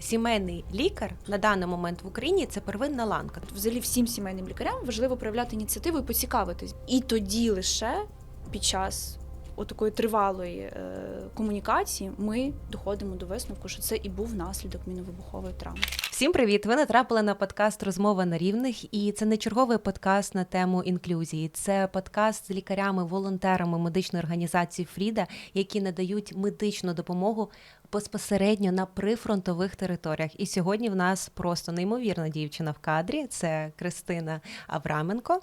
сімейний лікар на даний момент в Україні це первинна ланка. Взагалі всім сімейним лікарям важливо проявляти ініціативу і поцікавитись. І тоді лише під час отакої тривалої е, комунікації ми доходимо до висновку, що це і був наслідок міновибухової травми. Всім привіт! Ви натрапили на подкаст Розмова на рівних, і це не черговий подкаст на тему інклюзії. Це подкаст з лікарями, волонтерами медичної організації Фріда, які надають медичну допомогу безпосередньо на прифронтових територіях. І сьогодні в нас просто неймовірна дівчина в кадрі. Це Кристина Авраменко,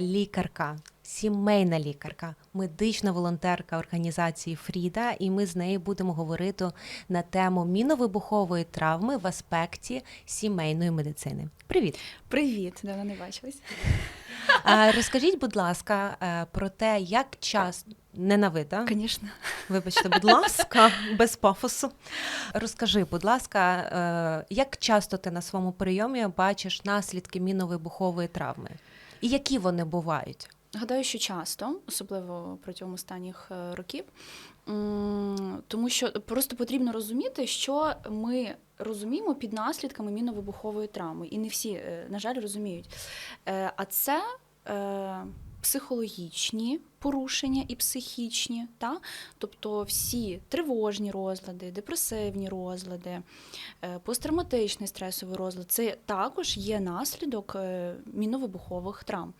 лікарка. Сімейна лікарка, медична волонтерка організації Фріда, і ми з нею будемо говорити на тему міновибухової травми в аспекті сімейної медицини. Привіт! Привіт, давно не бачились. Розкажіть, будь ласка, е, про те, як час не на? Звісно. Вибачте, будь ласка, без пафосу. Розкажи, будь ласка, е, як часто ти на своєму прийомі бачиш наслідки міновибухової травми? І які вони бувають? Гадаю, що часто, особливо протягом останніх е, років, тому що просто потрібно розуміти, що ми розуміємо під наслідками міновибухової травми, і не всі, е, на жаль, розуміють. А це психологічні порушення і психічні, та? тобто всі тривожні розлади, депресивні розлади, е, посттравматичний стресовий розлад це також є наслідок е, міновибухових травм.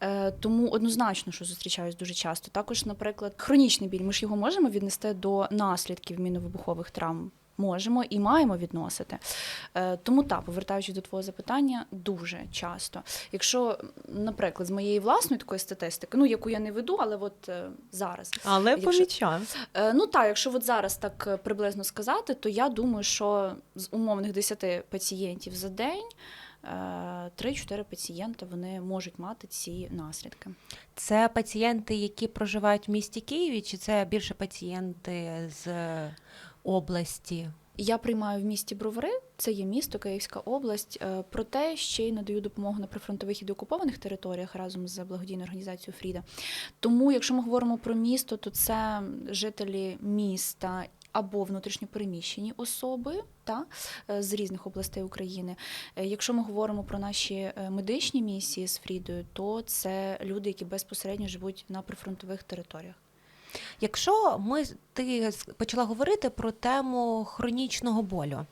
Е, Тому однозначно, що зустрічаюсь дуже часто. Також, наприклад, хронічний біль. Ми ж його можемо віднести до наслідків міновибухових травм. Можемо і маємо відносити. Е, Тому так, повертаючись до твого запитання, дуже часто. Якщо, наприклад, з моєї власної такої статистики, ну яку я не веду, але от е, зараз. Але Якщо- помічаю. Е, Ну так, якщо от зараз так приблизно сказати, то я думаю, що з умовних 10 пацієнтів за день. е, 3-4 пацієнти вони можуть мати ці наслідки. Це пацієнти, які проживають в місті Києві, чи це більше пацієнти з області? Я приймаю в місті Бровари, це є місто, Київська область. е, Проте ще й надаю допомогу на прифронтових і деокупованих територіях разом з благодійною організацією Фріда. Тому, якщо ми говоримо про місто, то це жителі міста. Або внутрішньопереміщені особи та е, з різних областей України. Е, Якщо ми говоримо про наші медичні місії з Фрідою, то це люди, які безпосередньо живуть на прифронтових територіях. Якщо ми ти почала говорити про тему хронічного болю,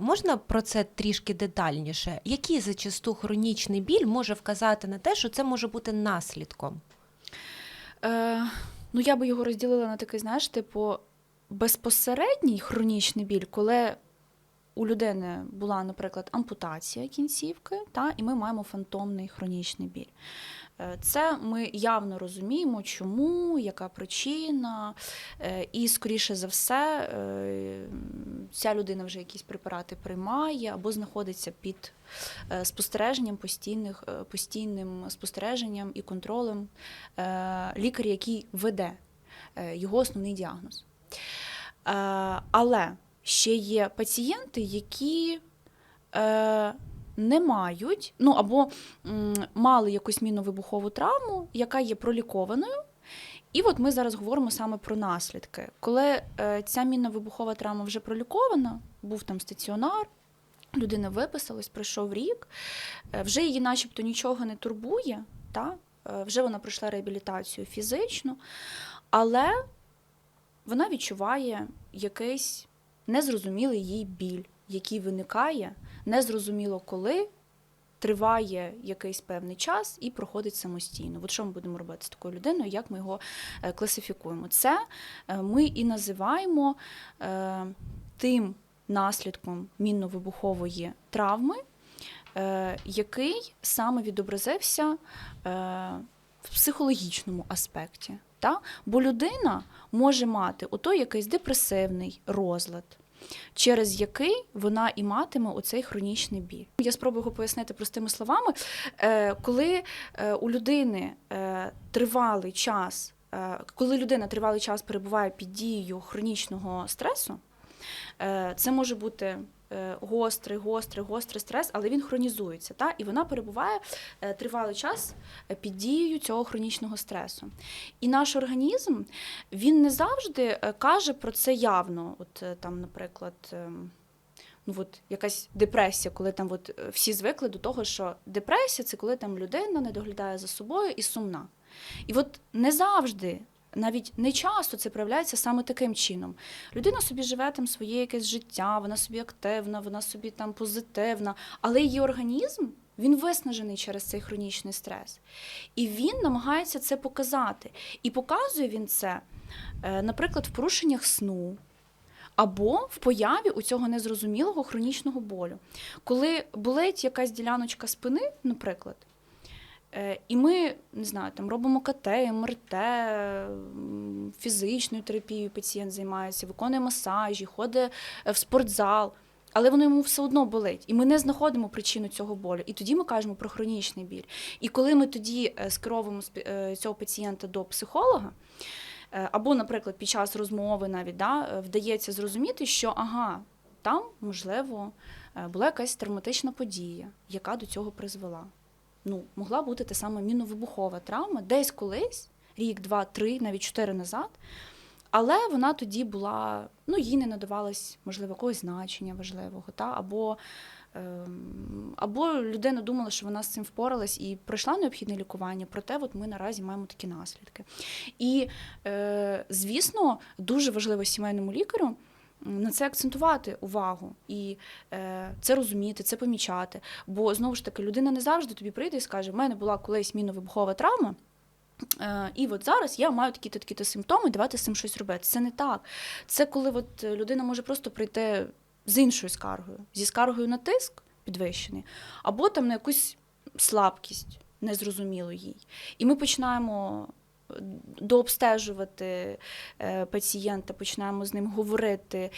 можна про це трішки детальніше? Який зачасту хронічний біль може вказати на те, що це може бути наслідком? Е, ну, я би його розділила на такий, знаєш, типу, безпосередній хронічний біль, коли у людини була, наприклад, ампутація кінцівки, та, і ми маємо фантомний хронічний біль. Е, Це ми явно розуміємо, чому, яка причина, е, і, скоріше за все, е, ця людина вже якісь препарати приймає або знаходиться під спостереженням постійних, постійним спостереженням і контролем лікаря, який веде його основний діагноз. Але ще є пацієнти, які не мають, ну або м, мали якусь міновибухову травму, яка є пролікованою. І от ми зараз говоримо саме про наслідки. Коли е, ця мінно-вибухова травма вже пролікована, був там стаціонар, людина виписалась, пройшов рік, е, вже її начебто нічого не турбує, та? е, вже вона пройшла реабілітацію фізичну, але вона відчуває якийсь незрозумілий їй біль, який виникає незрозуміло коли. Триває якийсь певний час і проходить самостійно. От що ми будемо робити з такою людиною, як ми його е, класифікуємо? Це е, ми і називаємо е, тим наслідком мінно-вибухової травми, який саме відобразився в психологічному аспекті. Бо людина може мати ото якийсь депресивний розлад, через який вона і матиме оцей хронічний біль. Я спробую його пояснити простими словами. Е, Коли е, у людини е, тривалий час, коли людина тривалий час перебуває під дією хронічного стресу, це може бути гострий, гострий, гострий стрес, але він хронізується. Та? І вона перебуває е, тривалий час е, під дією цього хронічного стресу. І наш організм він не завжди е, каже про це явно. От е, там, наприклад. ну от якась депресія, коли там от е, всі звикли до того, що депресія це коли там людина не доглядає за собою і сумна. І от не завжди. Навіть не часто це проявляється саме таким чином. Людина собі живе там своє якесь життя, вона собі активна, вона собі там позитивна, але її організм він виснажений через цей хронічний стрес. І він намагається це показати. І показує він це, е, наприклад, в порушеннях сну. Або в появі у цього незрозумілого хронічного болю. Коли болить якась діляночка спини, наприклад, і ми не знаю, там робимо КТ, МРТ, фізичною терапією пацієнт займається, виконує масажі, ходить е, в спортзал, але воно йому все одно болить. І ми не знаходимо причину цього болю. І тоді ми кажемо про хронічний біль. І коли ми тоді е, скеровуємо е, цього пацієнта до психолога, е, або, наприклад, під час розмови навіть да, е, вдається зрозуміти, що ага, там, можливо, е, була якась травматична подія, яка до цього призвела. Ну, могла бути та сама міновибухова травма, десь колись, рік, два, три, навіть чотири назад. Але вона тоді була, ну, їй не надавалось, можливо, якогось значення важливого, та? або, ем, або людина думала, що вона з цим впоралась і пройшла необхідне лікування, проте от ми наразі маємо такі наслідки. І, е, звісно, дуже важливо сімейному лікарю на це акцентувати увагу і е, це розуміти, це помічати. Бо знову ж таки, людина не завжди тобі прийде і скаже: в мене була колись міновибухова травма. Е, І от зараз я маю такі-то такі-то симптоми, давайте з цим щось робити. Це не так. Це коли от людина може просто прийти з іншою скаргою, зі скаргою на тиск підвищений, або там на якусь слабкість, незрозумілу їй. І ми починаємо дообстежувати е, пацієнта, починаємо з ним говорити,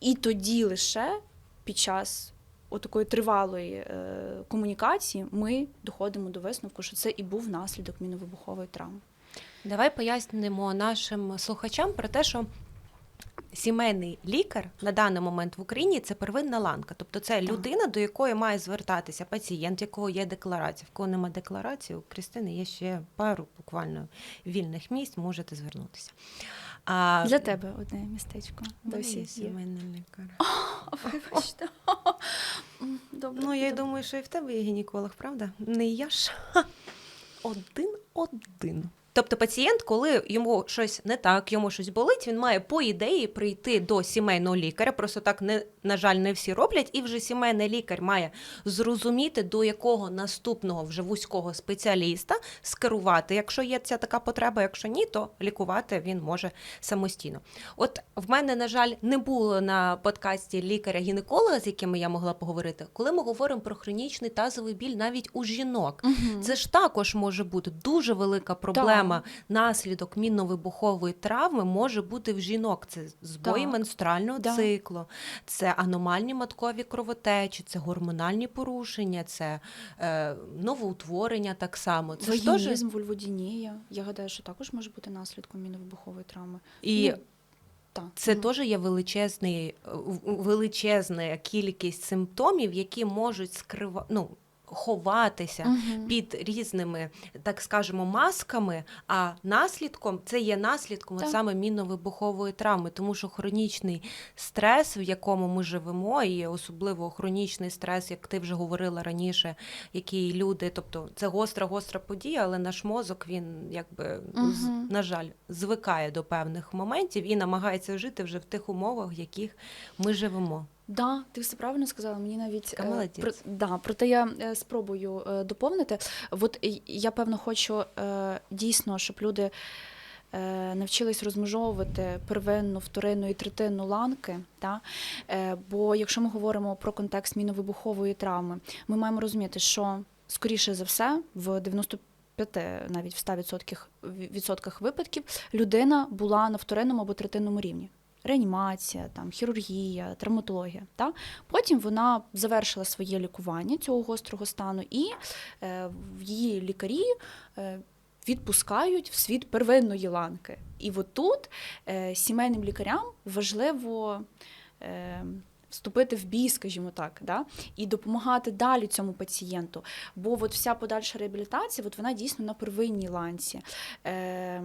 і тоді лише під час отакої тривалої е, комунікації ми доходимо до висновку, що це і був наслідок міновибухової травми. Давай пояснимо нашим слухачам про те, що сімейний лікар на даний момент в Україні це первинна ланка. Тобто це Так. людина, до якої має звертатися пацієнт, якого є декларація. В кого немає декларації, у Кристини є ще пару буквально вільних місць, можете звернутися. А, Для тебе одне містечко. Досі сімейний лікар. Вибачте. Добре. Ну, я й добре. думаю, що і в тебе є гінеколог, правда? Не я ж. Один-один. Тобто пацієнт, коли йому щось не так, йому щось болить, він має по ідеї прийти до сімейного лікаря. Просто так не на жаль, не всі роблять, і вже сімейний лікар має зрозуміти, до якого наступного вже вузького спеціаліста скерувати, якщо є ця така потреба. Якщо ні, то лікувати він може самостійно. От в мене, на жаль, не було на подкасті лікаря-гінеколога, з якими я могла поговорити. Коли ми говоримо про хронічний тазовий біль навіть у жінок, Мгм. це ж також може бути дуже велика проблема. Наслідок мінно-вибухової травми може бути в жінок. Це збої Так. менструального Да. циклу, це аномальні маткові кровотечі, це гормональні порушення, це е, новоутворення так само. Це ж теж вульводінія. Я гадаю, що також може бути наслідком міновибухової травми. і Ну, Це Мгм. теж є величезний, величезна кількість симптомів, які можуть скрива... ну, ховатися Мгм. під різними, так скажемо, масками. А наслідком це є наслідком Так. саме мінно-вибухової травми, тому що хронічний стрес, в якому ми живемо, і особливо хронічний стрес, як ти вже говорила раніше, який люди, тобто це гостра, гостра подія, але наш мозок він якби Мгм. на жаль звикає до певних моментів і намагається жити вже в тих умовах, в яких ми живемо. Да, ти все правильно сказала. Мені навіть Така е, молодець. про, да, проте я е, спробую е, доповнити. От я певно хочу дійсно, щоб люди навчились розмежовувати первинну, вторинну і третинну ланки. Та? Бо якщо ми говоримо про контекст міновибухової травми, ми маємо розуміти, що скоріше за все в 95, навіть в 100% відсотках випадків людина була на вторинному або третинному рівні. Реанімація, там, хірургія, травматологія. Та? Потім вона завершила своє лікування цього гострого стану, і е, її лікарі е, відпускають в світ первинної ланки. І от тут е, сімейним лікарям важливо. Е, Вступити в бій, скажімо так, да? і допомагати далі цьому пацієнту. Бо от вся подальша реабілітація, от вона дійсно на первинній ланці. Е,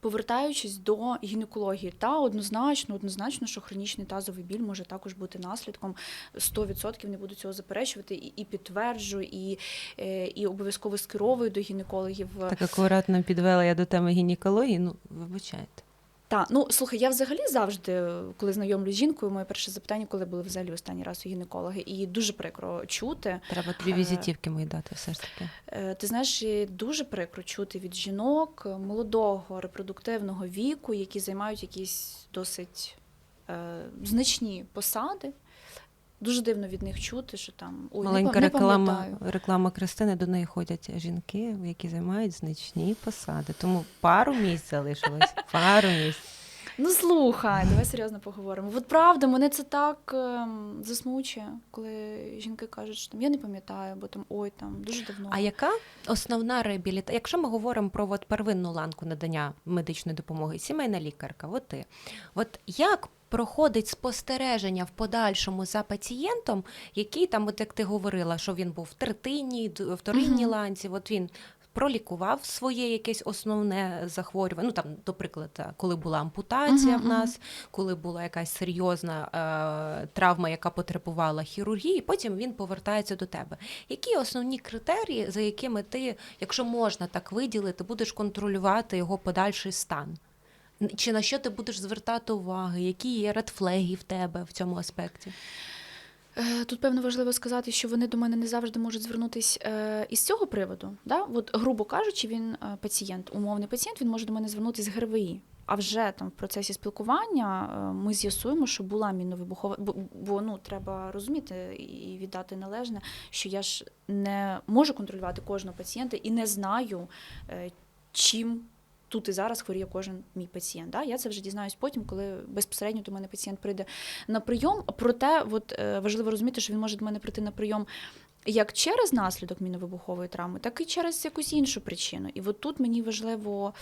Повертаючись до гінекології, та однозначно, однозначно, що хронічний тазовий біль може також бути наслідком. 100% не буду цього заперечувати і, і підтверджу, і, е, і обов'язково скеровую до гінекологів. Так акуратно підвела я до теми гінекології. Ну, вибачайте. Та, ну слухай, я взагалі завжди, коли знайомлю з жінкою, моє перше запитання, коли були взагалі останній раз у гінекологи, і дуже прикро чути. Треба тобі Е, візитівки мої дати, все ж таки. Е, Ти знаєш, дуже прикро чути від жінок молодого репродуктивного віку, які займають якісь досить е, значні посади. Дуже дивно від них чути, що там ой, Маленька не реклама, реклама Кристини, до неї ходять жінки, які займають значні посади. Тому пару місць залишилось. Пару місць. Ну слухай, давай серйозно поговоримо. От правда, мене це так ем, засмучує, коли жінки кажуть, що там я не пам'ятаю, бо там ой, там дуже давно. А яка основна реабілітація? Якщо ми говоримо про от первинну ланку надання медичної допомоги, сімейна лікарка, от ти. От як проходить спостереження в подальшому за пацієнтом, який там, от як ти говорила, що він був в третинній, вторинній Мгм. ланці, от він. Пролікував своє якесь основне захворювання. Ну там, до прикладу, коли була ампутація Мгм, в мгм. нас, коли була якась серйозна е, травма, яка потребувала хірургії, потім він повертається до тебе. Які основні критерії, за якими ти, якщо можна так виділити, будеш контролювати його подальший стан? Чи на що ти будеш звертати увагу? Які є редфлеги в тебе в цьому аспекті? Е, Тут певно важливо сказати, що вони до мене не завжди можуть звернутися е, із цього приводу. Да? От, грубо кажучи, він е, пацієнт, умовний пацієнт, він може до мене звернутися з ГРВІ. А вже там в процесі спілкування ми з'ясуємо, що була мінно-вибухова, бо, бо ну треба розуміти і віддати належне, що я ж не можу контролювати кожного пацієнта і не знаю, чим тут і зараз хворіє кожен мій пацієнт. Да? Я це вже дізнаюсь потім, коли безпосередньо до мене пацієнт прийде на прийом. Проте, от е, важливо розуміти, що він може до мене прийти на прийом. Як через наслідок міновибухової травми, так і через якусь іншу причину. І от тут мені важливо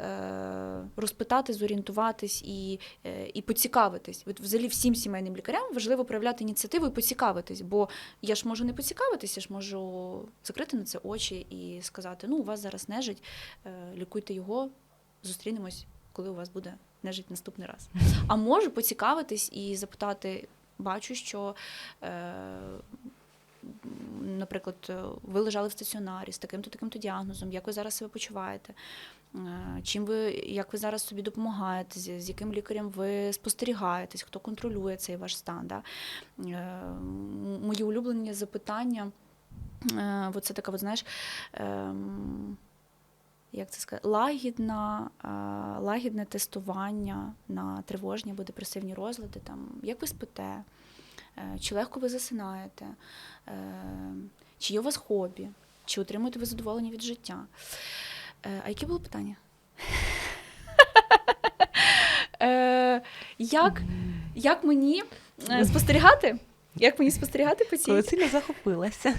е, розпитати, зорієнтуватись і, е, і поцікавитись. От взагалі всім сімейним лікарям важливо проявляти ініціативу і поцікавитись, бо я ж можу не поцікавитись, я ж можу закрити на це очі і сказати: ну, у вас зараз нежить, е, лікуйте його, зустрінемось, коли у вас буде нежить наступний раз. А можу поцікавитись і запитати, бачу, що. Е, Наприклад, е, ви лежали в стаціонарі з таким-то таким-то діагнозом, як ви зараз себе почуваєте? Е, Чим ви, як ви зараз собі допомагаєте, з, яким лікарем ви спостерігаєтесь, хто контролює цей ваш стан? Да? Е, Мої улюблені запитання, от це така, от, знаєш, ем, як це сказати, лагідна, лагідне тестування на тривожні або депресивні розлади. Там, як ви спите, чи легко ви засинаєте, чи є у вас хобі, чи отримуєте ви задоволення від життя. Е, А яке було питання? Е, Як, як мені е, спостерігати? Як мені спостерігати Коли Ти сильно захопилася.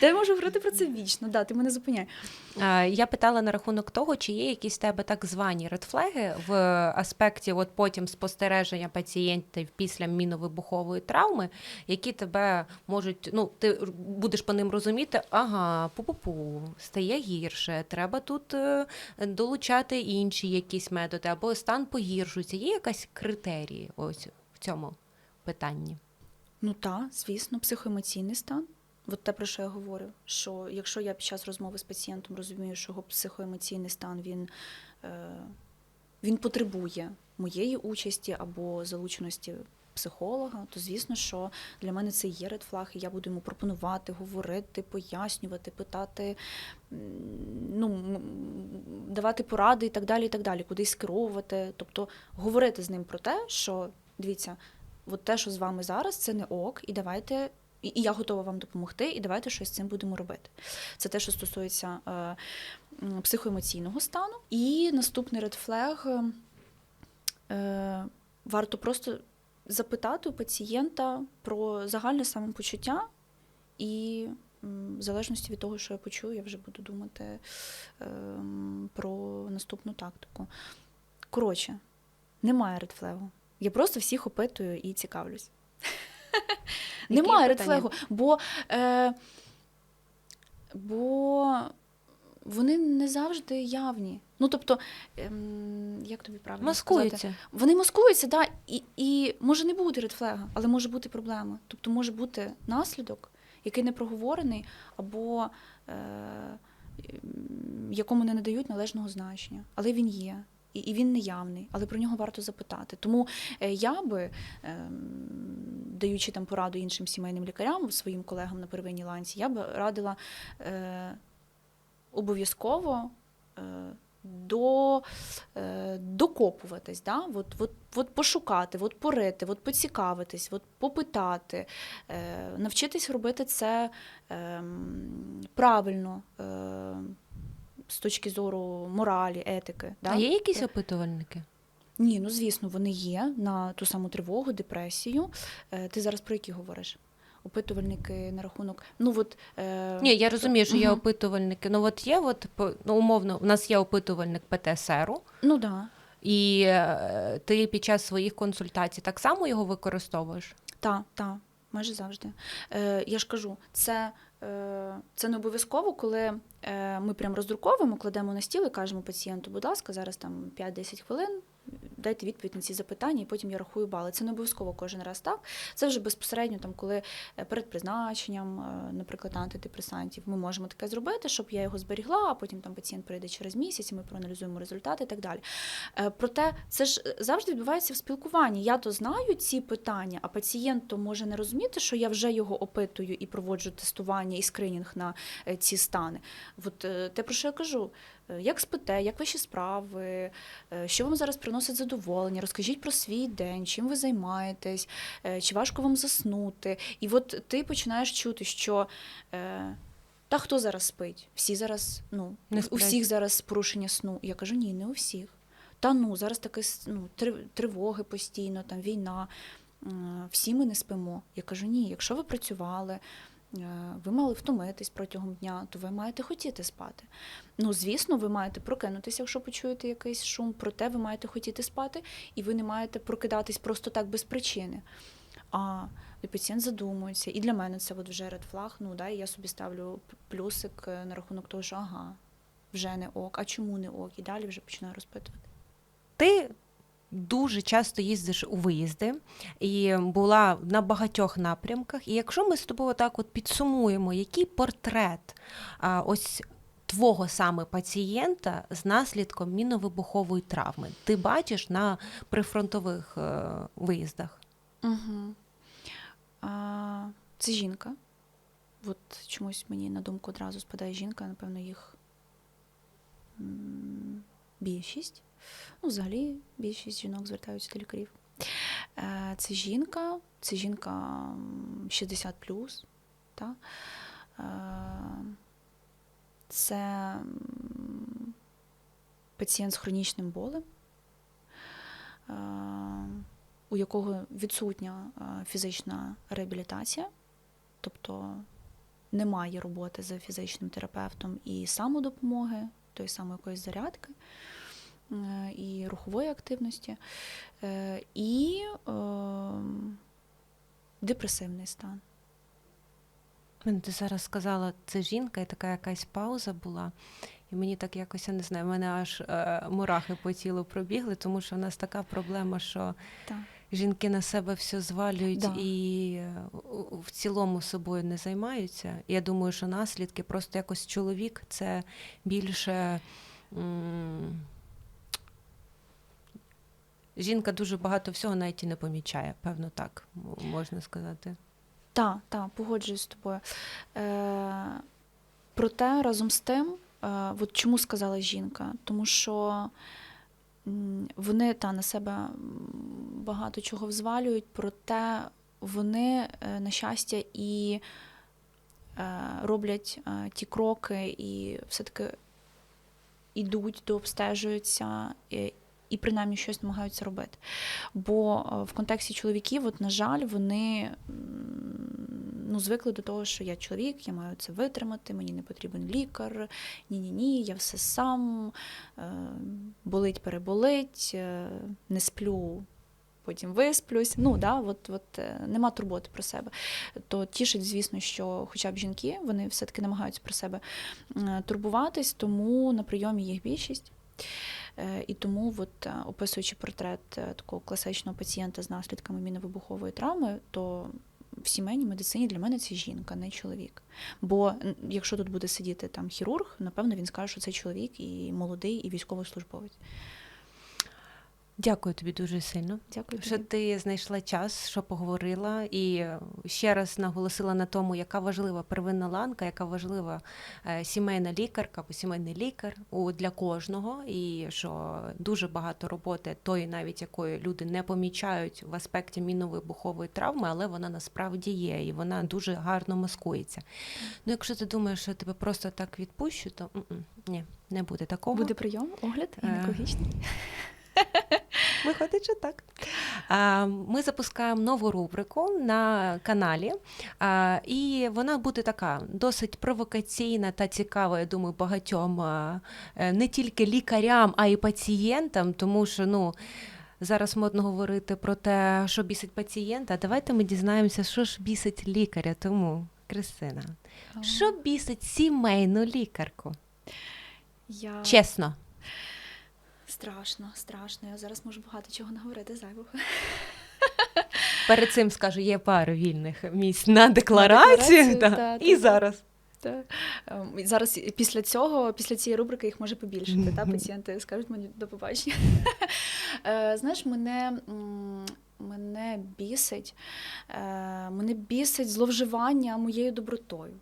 Та я можу говорити про це вічно, да, ти мене зупиняй. Я питала на рахунок того, чи є якісь в тебе так звані редфлеги в аспекті от потім спостереження пацієнтів після міновибухової травми, які тебе можуть, ну ти будеш по ним розуміти, ага, пу-пу-пу, стає гірше, треба тут е, долучати інші якісь методи, або стан погіршується. Є якась критерії ось в цьому питанні? Ну так, звісно, психоемоційний стан. От те, про що я говорю, що якщо я під час розмови з пацієнтом розумію, що його психоемоційний стан він, е, він потребує моєї участі або залученості психолога, то звісно, що для мене це є редфлаг, і я буду йому пропонувати, говорити, пояснювати, питати, ну, давати поради і так далі, і так далі, кудись скеровувати. Тобто говорити з ним про те, що дивіться, от те, що з вами зараз, це не ок, і давайте. І я готова вам допомогти, і давайте щось з цим будемо робити. Це те, що стосується е, психоемоційного стану. І наступний редфлег е, варто просто запитати у пацієнта про загальне самопочуття, і в залежності від того, що я почую, я вже буду думати ем, про наступну тактику. Коротше, немає редфлегу. Я просто всіх опитую і цікавлюсь. Які Немає редфлегу, бо, е, бо вони не завжди явні. Ну тобто, ем, як тобі правильно сказати? Маскуються. Вони маскуються, да, і, і може не бути редфлега, але може бути проблема. Тобто може бути наслідок, який не проговорений, або е, м, якому не надають належного значення. Але він є. І, і він неявний, але про нього варто запитати. Тому е, я би, ем, даючи там пораду іншим сімейним лікарям, своїм колегам на первинній ланці, я би радила е, обов'язково е, до, докопуватись, да? от, от, от пошукати, от порити, от поцікавитись, от попитати, навчитись робити це е, правильно. З точки зору моралі, етики. Да? А є якісь опитувальники? Ні, ну звісно, вони є на ту саму тривогу, депресію. Е, ти зараз про які говориш? Опитувальники на рахунок. Ну от е, Ні, я розумію, що є опитувальники. Ну от є, от ну, умовно, у нас є опитувальник ПТСРу, ну да. і е, ти під час своїх консультацій так само його використовуєш? Так, так, майже завжди. Е, я ж кажу, це, це не обов'язково, коли е, ми прям роздруковуємо, кладемо на стіл і кажемо пацієнту, будь ласка, зараз там 5-10 хвилин. Дайте відповідь на ці запитання, і потім я рахую бали. Це не обов'язково кожен раз так. Це вже безпосередньо, там, коли е, перед призначенням, е, наприклад, антидепресантів, ми можемо таке зробити, щоб я його зберігла, а потім там пацієнт прийде через місяць, і ми проаналізуємо результати і так далі. Е, Проте це ж завжди відбувається в спілкуванні. Я то знаю ці питання, а пацієнт то може не розуміти, що я вже його опитую і проводжу тестування і скринінг на ці стани. От те, про що я кажу. Е, Як спите, як ваші справи, е, що вам зараз приносить задоволення? Розкажіть про свій день, чим ви займаєтесь, е, чи важко вам заснути. І от ти починаєш чути, що та хто зараз спить? Всі зараз, ну, Не у всіх зараз порушення сну. Я кажу, ні, не у всіх. Та ну, зараз таке ну, тривоги постійно, там війна. Всі ми не спимо. Я кажу, ні, якщо ви працювали, ви мали втомитись протягом дня, то ви маєте хотіти спати. Ну, звісно, ви маєте прокинутися, якщо почуєте якийсь шум, проте ви маєте хотіти спати, і ви не маєте прокидатись просто так без причини. А і пацієнт задумується. І для мене це от вже ред флаг, ну да, і я собі ставлю плюсик е, на рахунок того, що ага, вже не ок, а чому не ок? І далі вже починаю розпитувати. Ти дуже часто їздиш у виїзди і була на багатьох напрямках. І якщо ми з тобою так от підсумуємо, який портрет а, ось твого саме пацієнта з наслідком міновибухової травми ти бачиш на прифронтових е, виїздах? Угу. А, це жінка. От чомусь мені на думку одразу спадає жінка, напевно, їх більшість. Ну, взагалі, більшість жінок звертаються до лікарів. Е, Це жінка, це жінка 60 та? Е, Це пацієнт з хронічним болем. Е, у якого відсутня фізична реабілітація, тобто немає роботи з фізичним терапевтом і самодопомоги, тої самої якоїсь зарядки і рухової активності, е, і е, депресивний стан. Ти зараз сказала, це жінка, і така якась пауза була. І мені так якось, я не знаю, в мене аж е, мурахи по тілу пробігли, тому що в нас така проблема, що Так. жінки на себе все звалюють Да. і е, в цілому собою не займаються. Я думаю, що наслідки просто якось чоловік це більше. м, Жінка дуже багато всього навіть і не помічає, певно, так можна сказати. Так, так, погоджуюсь з тобою. Е, проте разом з тим, е, от чому сказала жінка? Тому що вони та на себе багато чого взвалюють, проте вони, е, на щастя, і е, роблять е, ті кроки, і все-таки йдуть, дообстежуються. І принаймні щось намагаються робити. Бо е, в контексті чоловіків, от, на жаль, вони ну, звикли до того, що я чоловік, я маю це витримати, мені не потрібен лікар, ні-ні ні, я все сам, е, болить, переболить, е, не сплю. Потім висплюсь, ну да, от, от нема турботи про себе. То тішить, звісно, що хоча б жінки вони все-таки намагаються про себе турбуватись, тому на прийомі їх більшість. Е, І тому, от, е, описуючи портрет е, такого класичного пацієнта з наслідками міновибухової травми, то в сімейній медицині для мене це жінка, не чоловік. Бо якщо тут буде сидіти там хірург, напевно він скаже, що це чоловік і молодий, і військовослужбовець. Дякую тобі дуже сильно. Дякую. Що ти знайшла час, що поговорила, і ще раз наголосила на тому, яка важлива первинна ланка, яка важлива е, сімейна лікарка або сімейний лікар у для кожного, і що дуже багато роботи, тої, навіть якої люди не помічають в аспекті міновибухової травми, але вона насправді є, і вона дуже гарно маскується. Ну, якщо ти думаєш, що тебе просто так відпущу, то ні, не буде такого. Буде прийом, огляд Е. гінекологічний. Виходить, що так. Ми запускаємо нову рубрику на каналі, і вона буде така досить провокаційна та цікава, я думаю, багатьом е, не тільки лікарям, а й пацієнтам, тому що ну. Зараз модно говорити про те, що бісить пацієнта. Давайте ми дізнаємося, що ж бісить лікаря. Тому, Кристина, що бісить сімейну лікарку? Я... Чесно. Страшно, страшно. Я зараз можу багато чого наговорити зайвого. Перед цим скажу, є пару вільних місць на декларацію. декларацію, да. та, І та. зараз. Та, ем, Зараз після цього, після цієї рубрики їх може побільшити. Та пацієнти скажуть мені до побачення. Е, Знаєш, мене. Мене бісить, е, мене бісить зловживання моєю добротою.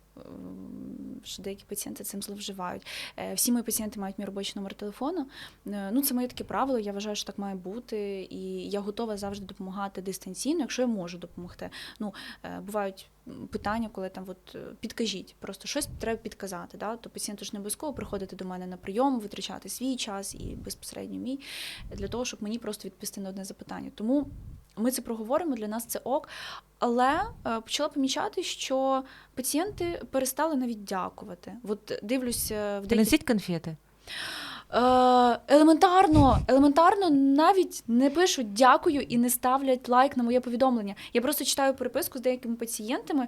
Що деякі пацієнти цим зловживають. Е, Всі мої пацієнти мають мій робочий номер телефону. Е, Ну, це моє таке правило. Я вважаю, що так має бути, і я готова завжди допомагати дистанційно, якщо я можу допомогти. Ну, е, бувають питання, коли там от підкажіть, просто щось треба підказати. Да? То пацієнту ж не обов'язково приходити до мене на прийом, витрачати свій час і безпосередньо мій для того, щоб мені просто відповісти на одне запитання. Тому ми це проговоримо, для нас це ок. Але почала помічати, що пацієнти перестали навіть дякувати. От дивлюся в деяких Принесіть конфети. Е, елементарно, елементарно навіть не пишуть дякую і не ставлять лайк на моє повідомлення. Я просто читаю переписку з деякими пацієнтами.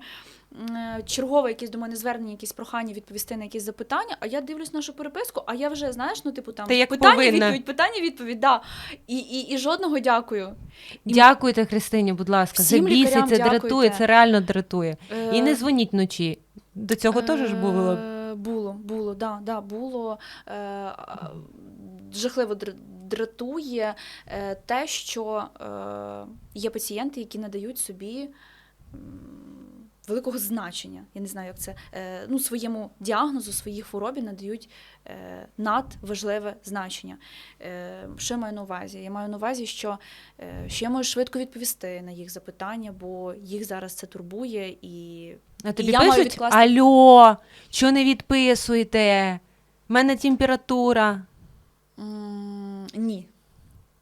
е, Чергове якесь до мене звернення, якісь прохання відповісти на якісь запитання. А я дивлюсь нашу переписку, а я вже знаєш, ну типу там Ти як питання, повинна. відповідь, питання, відповідь, да. І, і, і жодного дякую. І- Дякуйте, Христині, будь ласка. Це бісить, це дратує, це реально дратує. Е, І не дзвоніть вночі. До цього теж ж було. Е, Було, було, да, да, було. Е, Жахливо дратує е, те, що є пацієнти, які надають собі великого значення. Я не знаю, як це ну, своєму діагнозу, своїй хворобі надають надважливе значення. Що я маю на увазі? Я маю на увазі, що, е, я можу швидко відповісти на їх запитання, бо їх зараз це турбує і А тобі я маю пишуть, відкласти- алло, що не відписуєте? В мене температура. М, Ні.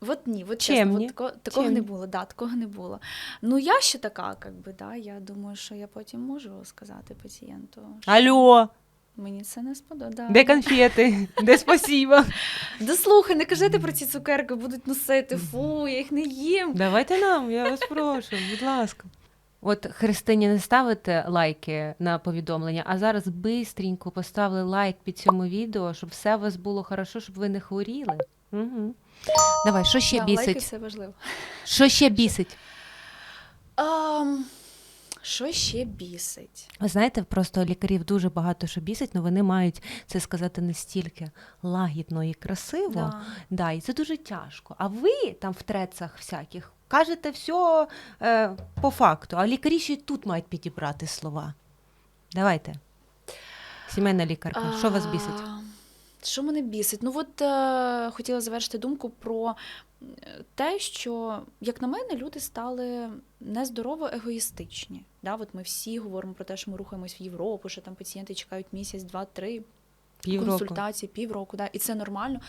От ні, от чесно, от тако, такого не Чемні. було, да, такого не було. Ну я ще така, как би, да, я думаю, що я потім можу сказати пацієнту. що Алло, Мені це не сподобається. де конфети? Де спасіба? Да слухай, не кажете про ці цукерки, будуть носити. Фу, я їх не їм. Давайте нам, я вас прошу, будь ласка. От Христині не ставите лайки на повідомлення, а зараз бистренько поставили лайк під цьому відео, щоб все у вас було хорошо, щоб ви не хворіли. Угу. Давай, що ще Да, лайки бісить? це важливо. Що ще бісить? Ам, що ще бісить? Ви знаєте, просто лікарів дуже багато що бісить, але вони мають це сказати настільки лагідно і красиво. Да. Да, і це дуже тяжко. А ви там в трецах всяких кажете все е, по факту, а лікарі ще й тут мають підібрати слова. Давайте. Сімейна лікарка, що вас бісить? Що мене бісить? Ну от е, хотіла завершити думку про те, що, як на мене, люди стали нездорово егоїстичні. Да? От ми всі говоримо про те, що ми рухаємось в Європу, що там пацієнти чекають місяць, два, три Півроку. консультації, півроку, да? і це нормально.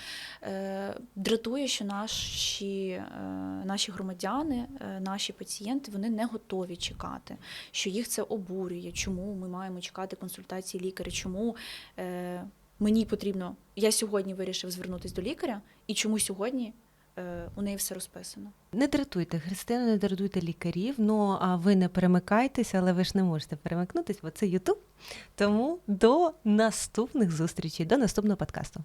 Е, дратує, що наші, е, наші громадяни, е, наші пацієнти, вони не готові чекати, що їх це обурює, чому ми маємо чекати консультації лікаря, чому е, мені потрібно, я сьогодні вирішив звернутися до лікаря, і чому сьогодні у неї все розписано. Не дратуйте Христину, не дратуйте лікарів. Ну а ви не перемикайтеся, але ви ж не можете перемикнутись, бо це Ютуб. Тому до наступних зустрічей, до наступного подкасту.